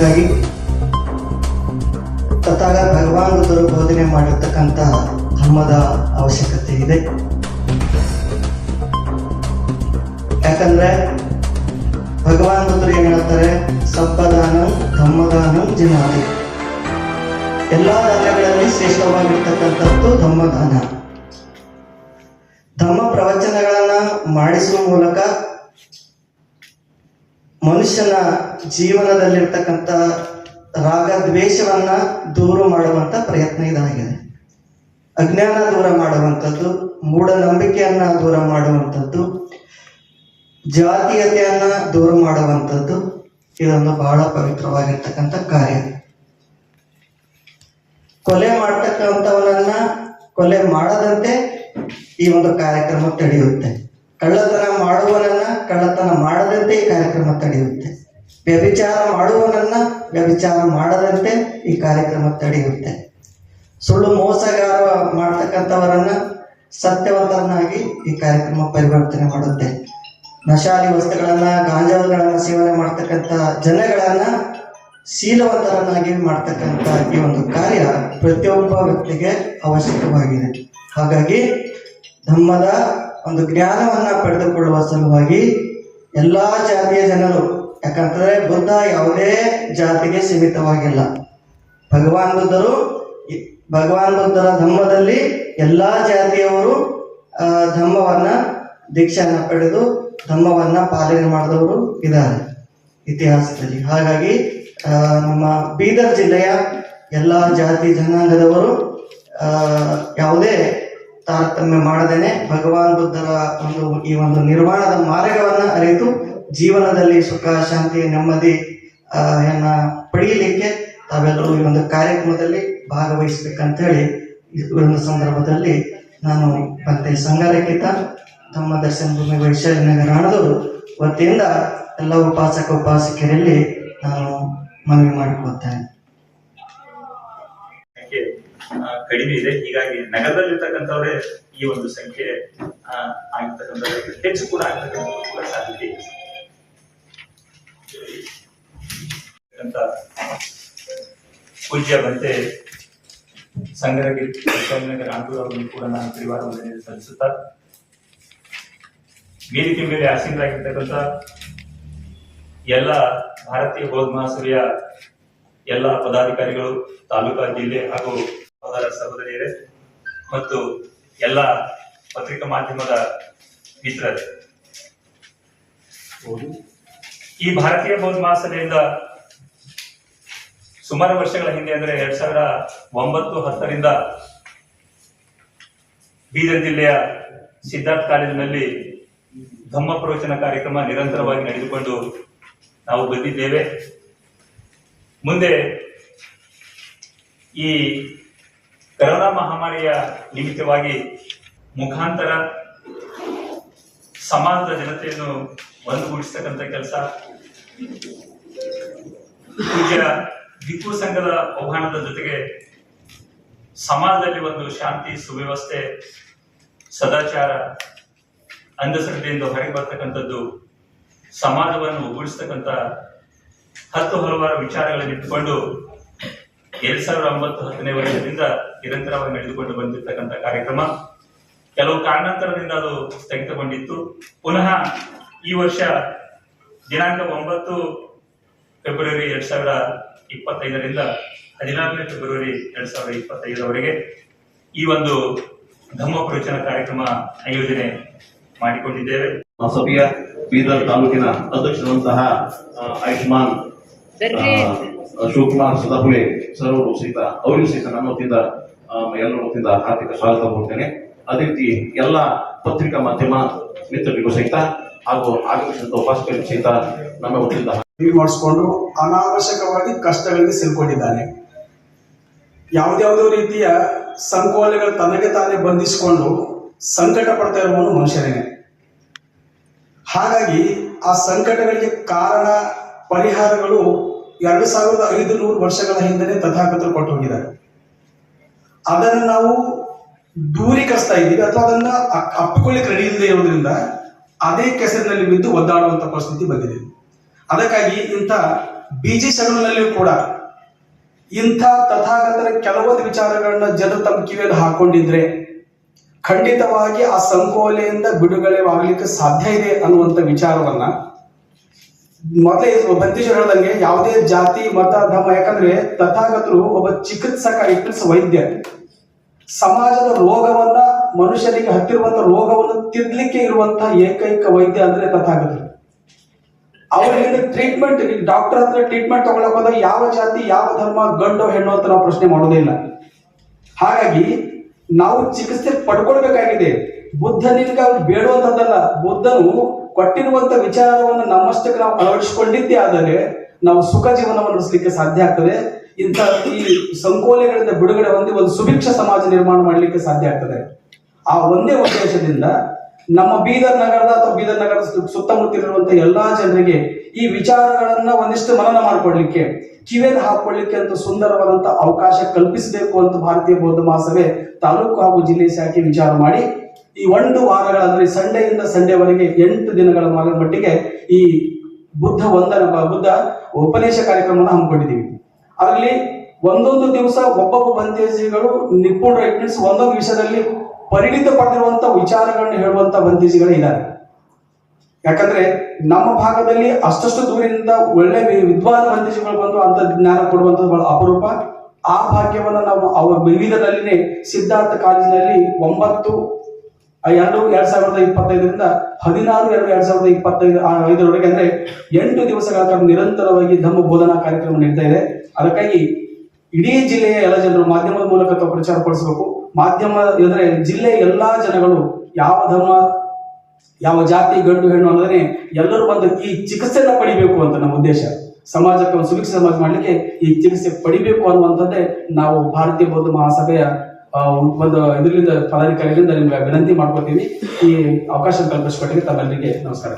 ಹಾಗಾಗಿ ತಥಾಗ ಭಗವಾನ್ ಬುದ್ಧರು ಬೋಧನೆ ಮಾಡಿರ್ತಕ್ಕಂಥ ಧರ್ಮದ ಅವಶ್ಯಕತೆ ಇದೆ. ಯಾಕಂದ್ರೆ ಭಗವಾನ್ ಬುದ್ಧರು ಏನ್ ಹೇಳ್ತಾರೆ? ಸಪ್ಪದಾನ ಧಮ್ಮದಾನ ಜಿನಾದಿ. ಎಲ್ಲಾ ದಾನಗಳಲ್ಲಿ ಶ್ರೇಷ್ಠವಾಗಿರ್ತಕ್ಕಂಥದ್ದು ಧಮ್ಮದಾನ ಧಮ್ಮ ಪ್ರವಚನಗಳನ್ನ ಮಾಡಿಸುವ ಮೂಲಕ ಮನುಷ್ಯನ ಜೀವನದಲ್ಲಿರ್ತಕ್ಕಂಥ ರಾಗ ದ್ವೇಷವನ್ನ ದೂರ ಮಾಡುವಂತ ಪ್ರಯತ್ನ ಇದಾಗಿದೆ. ಅಜ್ಞಾನ ದೂರ ಮಾಡುವಂಥದ್ದು, ಮೂಢನಂಬಿಕೆಯನ್ನ ದೂರ ಮಾಡುವಂಥದ್ದು, ಜಾತೀಯತೆಯನ್ನ ದೂರ ಮಾಡುವಂಥದ್ದು, ಇದೊಂದು ಬಹಳ ಪವಿತ್ರವಾಗಿರ್ತಕ್ಕಂಥ ಕಾರ್ಯ. ಕೊಲೆ ಮಾಡ್ತಕ್ಕಂಥವನನ್ನ ಕೊಲೆ ಮಾಡದಂತೆ ಈ ಒಂದು ಕಾರ್ಯಕ್ರಮ ತಡೆಯುತ್ತೆ. ಕಳ್ಳತನ ಮಾಡುವನನ್ನ ಕಳ್ಳತನ ಮಾಡದಂತೆ ಈ ಕಾರ್ಯಕ್ರಮ ತಡೆಯುತ್ತೆ. ವ್ಯಭಿಚಾರ ಮಾಡುವನನ್ನ ವ್ಯಭಿಚಾರ ಮಾಡದಂತೆ ಈ ಕಾರ್ಯಕ್ರಮ ತಡೆಯುತ್ತೆ. ಸುಳ್ಳು ಮೋಸಗಾರ ಮಾಡ್ತಕ್ಕಂಥವರನ್ನ ಸತ್ಯವಂತರನ್ನಾಗಿ ಈ ಕಾರ್ಯಕ್ರಮ ಪರಿವರ್ತನೆ ಮಾಡುತ್ತೆ. ನಶಾಲಿ ವಸ್ತುಗಳನ್ನ ಗಾಂಜಾಲುಗಳನ್ನ ಸೇವನೆ ಮಾಡ್ತಕ್ಕಂಥ ಜನಗಳನ್ನ ಶೀಲವಂತರನ್ನಾಗಿ ಮಾಡ್ತಕ್ಕಂಥ ಈ ಒಂದು ಕಾರ್ಯ ಪ್ರತಿಯೊಬ್ಬ ವ್ಯಕ್ತಿಗೆ ಅವಶ್ಯಕವಾಗಿದೆ. ಹಾಗಾಗಿ ಧಮ್ಮದ ಒಂದು ಜ್ಞಾನವನ್ನ ಪಡೆದುಕೊಳ್ಳುವ ಸಲುವಾಗಿ ಎಲ್ಲಾ ಜಾತಿಯ ಜನರು, ಯಾಕಂತಂದ್ರೆ ಬುದ್ಧ ಯಾವುದೇ ಜಾತಿಗೆ ಸೀಮಿತವಾಗಿಲ್ಲ. ಭಗವಾನ್ ಬುದ್ಧರು ಭಗವಾನ್ ಬುದ್ಧರ ಧಮ್ಮದಲ್ಲಿ ಎಲ್ಲಾ ಜಾತಿಯವರು ಧಮ್ಮವನ್ನ ದೀಕ್ಷೆಯನ್ನ ಪಡೆದು ಧಮ್ಮವನ್ನ ಪಾಲನೆ ಮಾಡಿದವರು ಇದ್ದಾರೆ ಇತಿಹಾಸದಲ್ಲಿ. ಹಾಗಾಗಿ ನಮ್ಮ ಬೀದರ್ ಜಿಲ್ಲೆಯ ಎಲ್ಲ ಜಾತಿ ಜನಾಂಗದವರು ಯಾವುದೇ ತಾರತಮ್ಯ ಮಾಡದೇನೆ ಭಗವಾನ್ ಬುದ್ಧರ ಒಂದು ಈ ಒಂದು ನಿರ್ವಾಣದ ಮಾರ್ಗವನ್ನ ಅರಿತು ಜೀವನದಲ್ಲಿ ಸುಖ, ಶಾಂತಿ, ನೆಮ್ಮದಿ ಅಹ್ ಪಡೆಯಲಿಕ್ಕೆ ತಾವೆಲ್ಲರೂ ಈ ಒಂದು ಕಾರ್ಯಕ್ರಮದಲ್ಲಿ ಭಾಗವಹಿಸ್ಬೇಕಂತ ಹೇಳಿ ಈ ಒಂದು ಸಂದರ್ಭದಲ್ಲಿ ನಾನು ಮತ್ತೆ ಸಂಘರಕಿತ, ತಮ್ಮ ದರ್ಶನ ಭೂಮಿ ವೈಶಾಲಿನಗರ ಹಣದವರು, ವತಿಯಿಂದ ಎಲ್ಲ ಉಪಾಸಕ, ಉಪಾಸಕಿಯರಲ್ಲಿ ನಾನು ಮನವಿ ಮಾಡಿಕೊಳ್ತೇನೆ. ಕಡಿಮೆ ಇದೆ. ಹೀಗಾಗಿ ನಗರದಲ್ಲಿರ್ತಕ್ಕಂಥವರೇ ಈ ಒಂದು ಸಂಖ್ಯೆ ಆಗಿರ್ತಕ್ಕಂಥದ್ದು ಹೆಚ್ಚು ಕೂಡ ಆಗ್ತಕ್ಕಂಥ ಕೂಡ ಸಾಧ್ಯತೆ ಇದೆ. ಪೂಜ್ಯ ಬಂತೆ ಆಂಟೂರ್ ಅವರನ್ನು ಕೂಡ ನಾನು ಪರಿವಾರ ವಂದನೆಯನ್ನು ಸಲ್ಲಿಸುತ್ತಾ ವೇದಿಕೆ ಮೇಲೆ ಆಸೀನರಾಗಿರ್ತಕ್ಕಂಥ ಎಲ್ಲ ಭಾರತೀಯ ಬೌದ್ಧ ಮಹಾಸಭೆಯ ಎಲ್ಲ ಪದಾಧಿಕಾರಿಗಳು, ತಾಲೂಕಾ ಜಿಲ್ಲೆ ಹಾಗೂ ಸಹೋದರ ಸಹೋದರಿಯರೇ, ಮತ್ತು ಎಲ್ಲ ಪತ್ರಿಕಾ ಮಾಧ್ಯಮದ ಮಿತ್ರರೇ. ಈ ಭಾರತೀಯ ಬೌದ್ಧ ಮಹಾಸಭೆಯಿಂದ ಸುಮಾರು ವರ್ಷಗಳ ಹಿಂದೆ ಅಂದ್ರೆ ಎರಡ್ ಸಾವಿರ ಒಂಬತ್ತು ಹತ್ತರಿಂದ ಬೀದರ್ ಜಿಲ್ಲೆಯ ಸಿದ್ಧಾರ್ಥ ಕಾಲೇಜಿನಲ್ಲಿ ಧಮ್ಮ ಪ್ರವಚನ ಕಾರ್ಯಕ್ರಮ ನಿರಂತರವಾಗಿ ನಡೆದುಕೊಂಡು ನಾವು ಬಂದಿದ್ದೇವೆ. ಮುಂದೆ ಈ ಕರೋನಾ ಮಹಾಮಾರಿಯ ನಿಮಿತ್ತವಾಗಿ ಮುಖಾಂತರ ಸಮಾಜದ ಜನತೆಯನ್ನು ಒಂದುಗೂಡಿಸ್ತಕ್ಕಂಥ ಕೆಲಸ. ಪೂಜ್ಯ ದಿಕ್ಕು ಸಂಘದ ಆಹ್ವಾನದ ಜೊತೆಗೆ ಸಮಾಜದಲ್ಲಿ ಒಂದು ಶಾಂತಿ, ಸುವ್ಯವಸ್ಥೆ, ಸದಾಚಾರ, ಅಂಧಶ್ರದ್ಧೆಯಿಂದ ಹೊರಗೆ ಬರ್ತಕ್ಕಂಥದ್ದು ಸಮಾಜವನ್ನು ಒಗ್ಗೂಡಿಸ್ತಕ್ಕಂಥ ಹತ್ತು ಹಲವಾರು ವಿಚಾರಗಳನ್ನು ಇಟ್ಟುಕೊಂಡು ಎರಡ್ ಸಾವಿರದ ಒಂಬತ್ತು ಹತ್ತನೇ ವರ್ಷದಿಂದ ನಿರಂತರವಾಗಿ ನಡೆದುಕೊಂಡು ಬಂದಿರತಕ್ಕಂಥ ಕಾರ್ಯಕ್ರಮ. ಕೆಲವು ಕಾರಣಾಂತರದಿಂದ ಅದು ಸ್ಥಗಿತಗೊಂಡಿತ್ತು. ಪುನಃ ಈ ವರ್ಷ ದಿನಾಂಕ ಒಂಬತ್ತು ಫೆಬ್ರವರಿ ಎರಡ್ ಸಾವಿರದ ಇಪ್ಪತ್ತೈದರಿಂದ ಹದಿನಾಲ್ಕನೇ ಫೆಬ್ರವರಿ ಎರಡ್ ಸಾವಿರದ ಇಪ್ಪತ್ತೈದರವರೆಗೆ ಈ ಒಂದು ಧಮ್ಮ ಪ್ರವಚನ ಕಾರ್ಯಕ್ರಮ ಆಯೋಜನೆ ಮಾಡಿಕೊಂಡಿದ್ದೇವೆ. ಸಭೆಯ ಬೀದರ್ ತಾಲೂಕಿನ ಅಧ್ಯಕ್ಷರಂತಹ ಆಯುಷ್ಮಾನ್ ಶಿವಕುಮಾರ್ ಸದಾಪುಲೆ ಸರ್ ಅವರು ಸಹಿತ, ಅವರಿಗೂ ಸಹಿತ ನನ್ನ ವತಿಯಿಂದ ಎಲ್ಲರ ವತಿಯಿಂದ ಹಾರ್ದಿಕ ಸ್ವಾಗತ ಕೊಡ್ತೇನೆ ಅದೇ ರೀತಿ ಎಲ್ಲ ಪತ್ರಿಕಾ ಮಾಧ್ಯಮ ಮಿತ್ರರಿಗೂ ಸಹಿತ ಹಾಗೂ ಆಗಮಿಸಿದಂತ ಉಪಾಸಕರಿಗೂ ಸಹಿತ ನಮ್ಮ ವತಿಯಿಂದ ಮಾಡಿಸ್ಕೊಂಡು ಅನಾವಶ್ಯಕವಾಗಿ ಕಷ್ಟಗಳಿಗೆ ಸಿಲ್ಕೊಂಡಿದ್ದಾನೆ. ಯಾವ್ದ್ಯಾವುದೋ ರೀತಿಯ ಸಂಕೋಲೆಗಳು ತನಗೆ ತಾನೇ ಬಂಧಿಸಿಕೊಂಡು ಸಂಕಟ ಪಡ್ತಾ ಇರುವವನು ಮನುಷ್ಯನೇ. ಹಾಗಾಗಿ ಆ ಸಂಕಟಗಳಿಗೆ ಕಾರಣ, ಪರಿಹಾರಗಳು ಎರಡು ಸಾವಿರದ ಐದು ನೂರು ವರ್ಷಗಳ ಹಿಂದೆ ತಥಾಗತರು ಕೊಟ್ಟು ಹೋಗಿದ್ದಾರೆ. ಅದನ್ನು ನಾವು ದೂರೀಕರಿಸ್ತಾ ಇದ್ದೀವಿ ಅಥವಾ ಅದನ್ನ ಅಪ್ಪಿಕೊಳ್ಳಿಕ್ಕೆ ರೆಡಿ ಇಲ್ಲದೆ ಇರೋದ್ರಿಂದ ಅದೇ ಕೆಸರಿನಲ್ಲಿ ಬಿದ್ದು ಒದ್ದಾಡುವಂತ ಪರಿಸ್ಥಿತಿ ಬಂದಿದೆ. ಅದಕ್ಕಾಗಿ ಇಂಥ ಬಿಜಿ ಶೆಡ್ಯೂಲ್ನಲ್ಲಿಯೂ ಕೂಡ ಇಂಥ ತಥಾಗತರ ಕೆಲವೊಂದು ವಿಚಾರಗಳನ್ನ ಜನರು ತಮ್ಮ ಕಿವಿಯಲ್ಲಿ ಹಾಕೊಂಡಿದ್ರೆ ಖಂಡಿತವಾಗಿ ಆ ಸಂಕೋಲೆಯಿಂದ ಬಿಡುಗಡೆವಾಗಲಿಕ್ಕೆ ಸಾಧ್ಯ ಇದೆ ಅನ್ನುವಂಥ ವಿಚಾರವನ್ನ ಮೊದಲೇ ಬಂತೀಶ್ವರ ಹೇಳ್ದಂಗೆ ಯಾವುದೇ ಜಾತಿ, ಮತ, ಧರ್ಮ, ಯಾಕಂದ್ರೆ ತಥಾಗತರು ಒಬ್ಬ ಚಿಕಿತ್ಸಕ ಇಟ್ಸ್ ವೈದ್ಯ. ಸಮಾಜದ ರೋಗವನ್ನ, ಮನುಷ್ಯನಿಗೆ ಹತ್ತಿರುವಂತ ರೋಗವನ್ನು ತಿದ್ಲಿಕ್ಕೆ ಇರುವಂತಹ ಏಕೈಕ ವೈದ್ಯ ಅಂದ್ರೆ ತಥಾಗತರು. ಅವರಿಗೆ ಟ್ರೀಟ್ಮೆಂಟ್ ಡಾಕ್ಟರ್ ಹತ್ರ ಟ್ರೀಟ್ಮೆಂಟ್ ತಗೊಳಕ್ ಹೋದಾಗ ಯಾವ ಜಾತಿ, ಯಾವ ಧರ್ಮ, ಗಂಡು, ಹೆಣ್ಣು ಅಂತ ನಾವು ಪ್ರಶ್ನೆ ಮಾಡೋದೇ ಇಲ್ಲ. ಹಾಗಾಗಿ ನಾವು ಚಿಕಿತ್ಸೆ ಪಡ್ಕೊಳ್ಬೇಕಾಗಿದೆ. ಬುದ್ಧನಿಗೆ ಅವ್ರು ಬೇಡುವಂತದ್ದಲ್ಲ. ಬುದ್ಧನು ಕೊಟ್ಟಿರುವಂತ ವಿಚಾರವನ್ನು ನಮ್ಮಷ್ಟಕ್ಕೆ ನಾವು ಅಳವಡಿಸಿಕೊಂಡಿದ್ದೇ ಆದರೆ ನಾವು ಸುಖ ಜೀವನವನ್ನು ನಡೆಸಲಿಕ್ಕೆ ಸಾಧ್ಯ ಆಗ್ತದೆ. ಇಂಥ ಈ ಸಂಕೋಲೆಗಳಿಂದ ಬಿಡುಗಡೆ ಹೊಂದಿ ಒಂದು ಸುಭಿಕ್ಷ ಸಮಾಜ ನಿರ್ಮಾಣ ಮಾಡಲಿಕ್ಕೆ ಸಾಧ್ಯ ಆಗ್ತದೆ. ಆ ಒಂದೇ ಉದ್ದೇಶದಿಂದ ನಮ್ಮ ಬೀದರ್ ನಗರದ ಅಥವಾ ಬೀದರ್ ನಗರದ ಸುತ್ತಮುತ್ತ ಎಲ್ಲಾ ಜನರಿಗೆ ಈ ವಿಚಾರಗಳನ್ನ ಒಂದಿಷ್ಟು ಮನನ ಮಾಡಿಕೊಡ್ಲಿಕ್ಕೆ, ಕಿವಿಯಲ್ಲಿ ಹಾಕೊಳ್ಳಿಕ್ಕೆ ಅಂತ ಸುಂದರವಾದಂತ ಅವಕಾಶ ಕಲ್ಪಿಸಬೇಕು ಅಂತ ಭಾರತೀಯ ಬೌದ್ಧ ಮಹಾಸಭೆ ತಾಲೂಕು ಹಾಗೂ ಜಿಲ್ಲೆ ಶಾಖೆ ವಿಚಾರ ಮಾಡಿ ಈ ಒಂದು ವಾರಗಳ ಅಂದ್ರೆ ಸಂಡೆಯಿಂದ ಸಂಡೆವರೆಗೆ ಎಂಟು ದಿನಗಳ ಮಟ್ಟಿಗೆ ಈ ಬುದ್ಧ ವಂದನ, ಬುದ್ಧ ಉಪದೇಶ ಕಾರ್ಯಕ್ರಮವನ್ನು ಹಮ್ಮಿಕೊಂಡಿದ್ದೀವಿ. ಅಲ್ಲಿ ಒಂದೊಂದು ದಿವಸ ಒಬ್ಬೊಬ್ಬ ಬಂತೇಜಿಗಳು ನಿಪುಣರು ಇಟ್ ಮೀನ್ಸ್ ಒಂದೊಂದು ವಿಷಯದಲ್ಲಿ ಪರಿಣಿತ ಪಡೆದಿರುವಂತ ವಿಚಾರಗಳನ್ನು ಹೇಳುವಂತ ಬಂತೇಜಿಗಳು ಇದ್ದಾರೆ. ಯಾಕಂದ್ರೆ ನಮ್ಮ ಭಾಗದಲ್ಲಿ ಅಷ್ಟಷ್ಟು ದೂರದಿಂದ ಒಳ್ಳೆ ವಿದ್ವಾನ್ ಬಂತೇಜಿಗಳು ಬಂದು ಅಂತ ಜ್ಞಾನ ಕೊಡುವಂಥದ್ದು ಬಹಳ ಅಪರೂಪ. ಆ ಭಾಗ್ಯವನ್ನ ನಾವು ಅವರ ವಿವಿಧದಲ್ಲಿನೇ ಸಿದ್ಧಾರ್ಥ ಕಾಲೇಜಿನಲ್ಲಿ ಒಂಬತ್ತು ಎರಡು ಎರಡ್ ಸಾವಿರದ ಇಪ್ಪತ್ತೈದರಿಂದ ಹದಿನಾರು ಎರಡು ಎರಡ್ ಸಾವಿರದ ಇಪ್ಪತ್ತೈದು ಆ, ಐದರವರೆಗೆ ಅಂದ್ರೆ ಎಂಟು ದಿವಸಗಳ ಕಾಲ ನಿರಂತರವಾಗಿ ಧಮ್ಮ ಬೋಧನಾ ಕಾರ್ಯಕ್ರಮ ನಡೀತಾ ಇದೆ. ಅದಕ್ಕಾಗಿ ಇಡೀ ಜಿಲ್ಲೆಯ ಎಲ್ಲ ಜನರು ಮಾಧ್ಯಮದ ಮೂಲಕ ಪ್ರಚಾರ ಪಡಿಸಬೇಕು. ಮಾಧ್ಯಮ ಅಂದ್ರೆ ಜಿಲ್ಲೆಯ ಎಲ್ಲಾ ಜನಗಳು ಯಾವ ಧರ್ಮ ಯಾವ ಜಾತಿ ಗಂಡು ಹೆಣ್ಣು ಅನ್ನೋದನ್ನೇ ಎಲ್ಲರೂ ಬಂದು ಈ ಚಿಕಿತ್ಸೆಯನ್ನ ಪಡಿಬೇಕು ಅಂತ ನಮ್ಮ ಉದ್ದೇಶ. ಸಮಾಜಕ್ಕೆ ಒಂದು ಸುಭಿಕ್ಷ ಸಮಾಜ ಮಾಡಲಿಕ್ಕೆ ಈ ಚಿಕಿತ್ಸೆ ಪಡಿಬೇಕು ಅನ್ನುವಂಥದ್ದೇ ನಾವು ಭಾರತೀಯ ಬೌದ್ಧ ಮಹಾಸಭೆಯ ಆ, ಒಂದು ಇದರಿಂದ ಪದಾಧಿಕಾರಿಗಳಿಂದ ನಿಮ್ಗೆ ವಿನಂತಿ ಮಾಡ್ಕೊತೀವಿ ಈ ಅವಕಾಶ ಕಲ್ಪಿಸಿಕೊಟ್ಟಿಗೆ ತಮ್ಮೆಲ್ಲರಿಗೆ ನಮಸ್ಕಾರ.